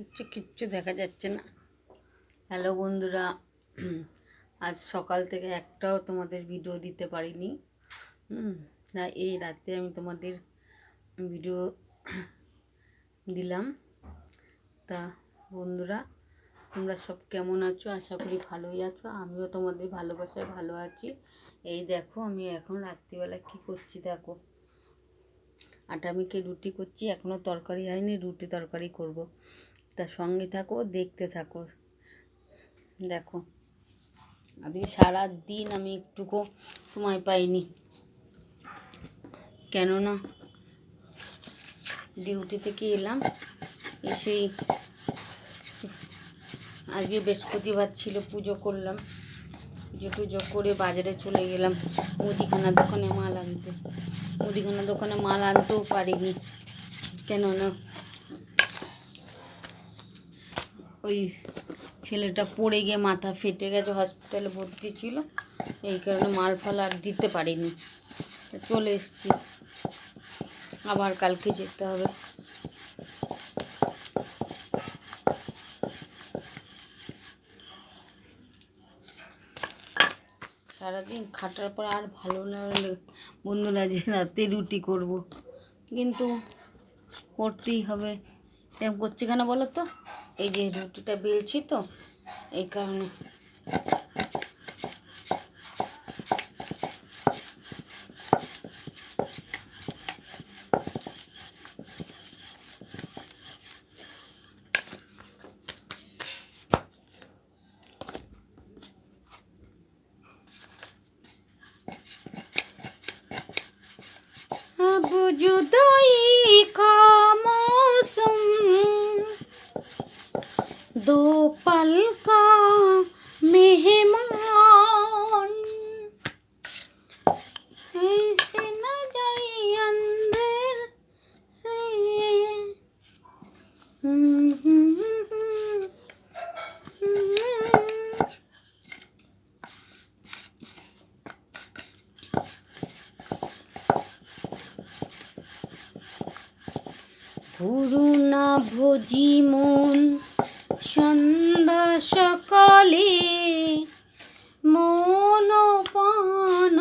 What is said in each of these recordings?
কিচ্ছু কিচ্ছু দেখা যাচ্ছে না। হ্যালো বন্ধুরা, আজ সকাল থেকে একটাও তোমাদের ভিডিও দিতে পারিনি। না, এই রাতে আমি তোমাদের ভিডিও দিলাম। তা বন্ধুরা, তোমরা সব কেমন আছো? আশা করি ভালোই আছো। আমিও তোমাদের ভালোবাসায় ভালো আছি। এই দেখো, আমি এখন রাত্রিবেলা কি করছি দেখো। আটা রুটি করছি এখনও তরকারি হয়নি, রুটি তরকারি করব। তার সঙ্গে থাকো, দেখতে থাকো। দেখো, আজকে সারা দিন আমি একটুকু সময় পাইনি। কেননা ডিউটি থেকে এলাম, এসেই আজকে বৃহস্পতিবার ছিল, পুজো করলাম। পুজো টুজো করে বাজারে চলে গেলাম, মুদিখানা দোকানে মাল আনতে। মুদিখানা দোকানে মাল আনতেও পারিনি। কেননা ওই ছেলেটা পড়ে গিয়ে মাথা ফেটে গেছে হসপিটালে ভর্তি ছিল। এই কারণে মাল ফাল আর দিতে পারিনি। চলে এসছি। আবার কালকে যেতে হবে। সারাদিন খাটার পর আর ভালো লাগলে বন্ধুরা যে রাতে রুটি করব। কিন্তু করতেই হবে। এরকম করছে কেন বলো তো? এই যে রুটিটা বেলছি তো এই কারণে। বুঝুদই কমসুম दो पल का मेहमान ऐसे न जाए अंदर से हम्म, हम्म, हम्म, हम्म। পুরুনা ভোজি মন সন্ধ্যা সকালে মন পান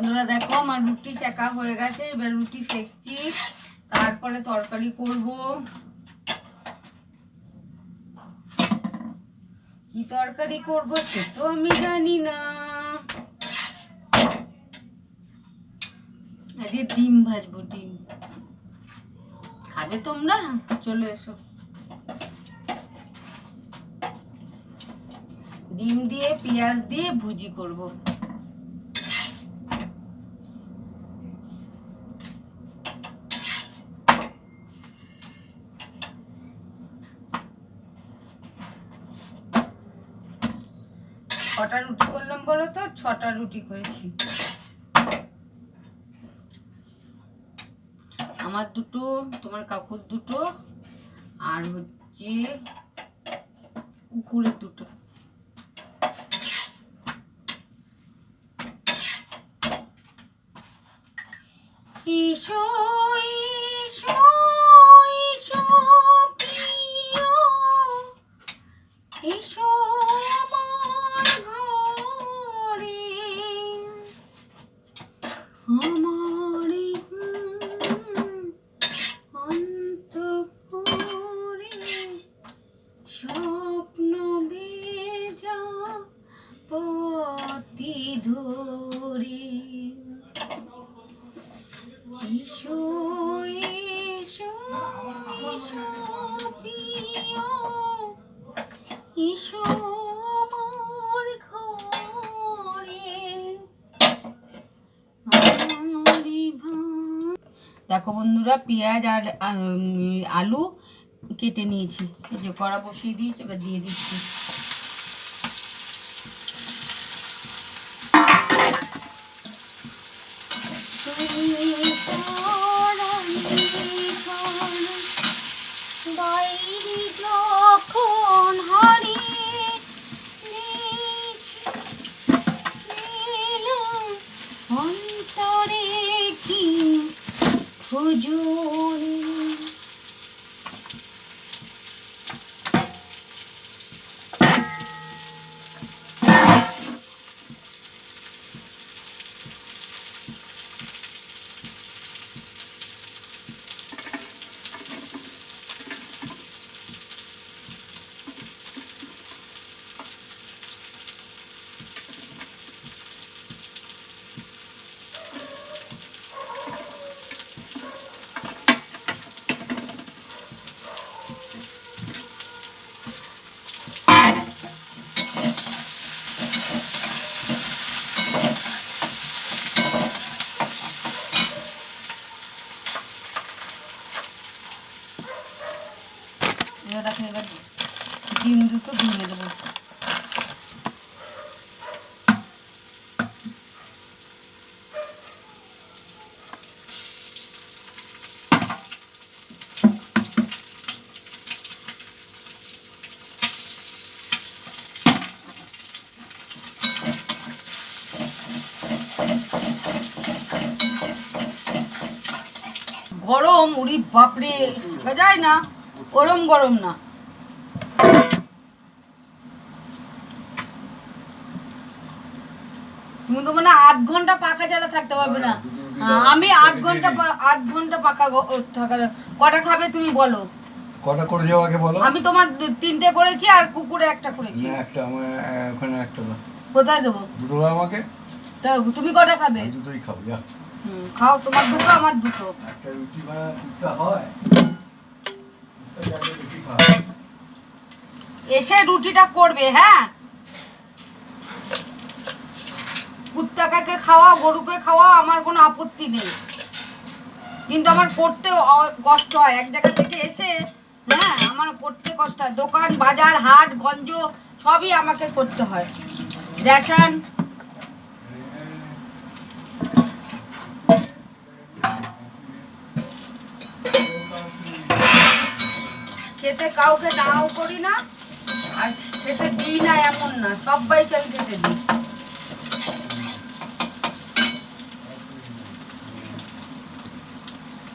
বন্ধুরা দেখো আমার রুটি শেখা হয়ে গেছে, এবার রুটি সেকছি তারপরে তরকারি করব। কি তরকারি করব সে তো আমি জানি না। আজকে ডিম ভাজবো, ডিম। খাবে তোমরা? চলে এসো। ডিম দিয়ে, পেঁয়াজ দিয়ে ভুজি করব। ছটা রুটি করলাম বলো তো, ছটা রুটি করেছি। আমার দুটো, তোমার কাকুর দুটো, আর হচ্ছে কুকুরের দুটো। এসো এসো আমার দেখো বন্ধুরা, পেঁয়াজ আর আলু কেটে নিয়েছি। যে কড়া বসিয়ে দিয়েছি, এবার দিয়ে দিচ্ছি। এবার দেখো এবার ডিম দুটো ভেঙে দেবো। গরম উড়ি বাপরে যায় না। ওরম গরম না। তুমি তো মানে আধ ঘণ্টা পাকা ছাড়া থাকতে পারবে না। আমি আধ ঘণ্টা আধ ঘণ্টা পাকা থাকা কটা খাবে তুমি বলো। কটা করে যাও আগে বলো। আমি তোমার তিনটে করেছি আর কুকুরে একটা করেছি। না একটা আমার ওখানে একটা দাও কোথায় দেবো? দুটো আমাকে। তা তুমি কটা খাবে? দুটোই খাব যা। খাও তোমার দুটো আমার দুটো। একটা রুটি বানা হয়। এসে রুটিটা করবে হ্যাঁ? কুত্তাকাকে খাওয়া গরুকে খাওয়া আমার কোনো আপত্তি নেই। কিন্তু আমার করতে কষ্ট হয়। এক জায়গা থেকে এসে হ্যাঁ আমার করতে কষ্ট হয়। দোকান, বাজার, হাট, গঞ্জ, সবই আমাকে করতে হয়। রেশন খেতে কাউকে নাও করি না, আর খেতে দিই না এমন না, সবাইকে আমি খেতে দিই।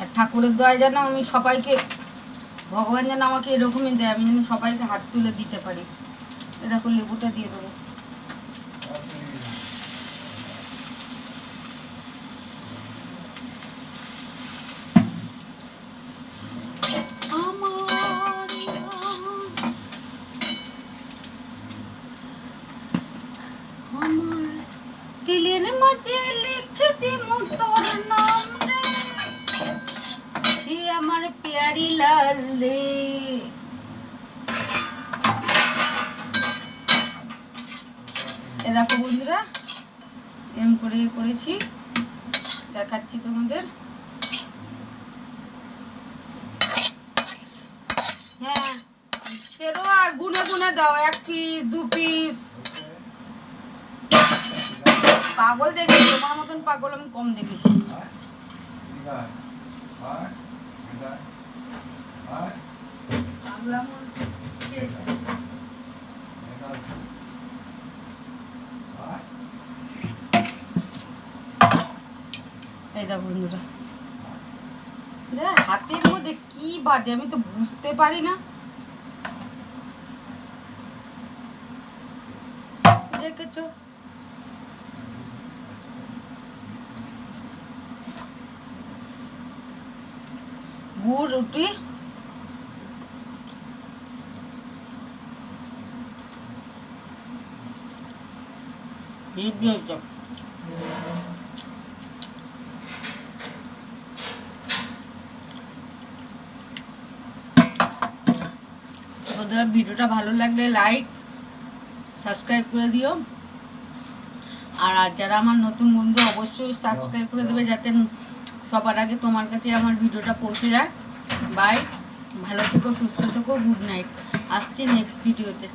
আর ঠাকুরের দয়া যেন আমি সবাইকে, ভগবান যেন আমাকে এরকমই দেয়, আমি যেন সবাইকে হাত তুলে দিতে পারি। এ দেখো লেবুটা দিয়ে দেবো। পেয়ারি লাল রে। এ দেখো বন্ধুরা এম করে করেছি, দেখাচ্ছি তোমাদের। হ্যাঁ ছেড়ো আর গুনে গুনে দাও, এক পিস দু পিস পাগল দেখেছি? তোমার মতন পাগল আমি কম দেখেছি। হাতের মধ্যে কি বাজে আমি তো বুঝতে পারি না। দেখেছ? গুড় রুটি। হেব্বি হয়েছে। বন্ধুরা ভিডিওটা ভালো লাগলে লাইক সাবস্ক্রাইব করে দিও। আর যারা আমার নতুন বন্ধু, অবশ্যই সাবস্ক্রাইব করে দেবে যাতে সবার আগে তোমার কাছে আমার ভিডিওটা পৌঁছে যায়। বাই ভালো থেকো, সুস্থ থেকো গুড নাইট আসছি নেক্সট ভিডিওতে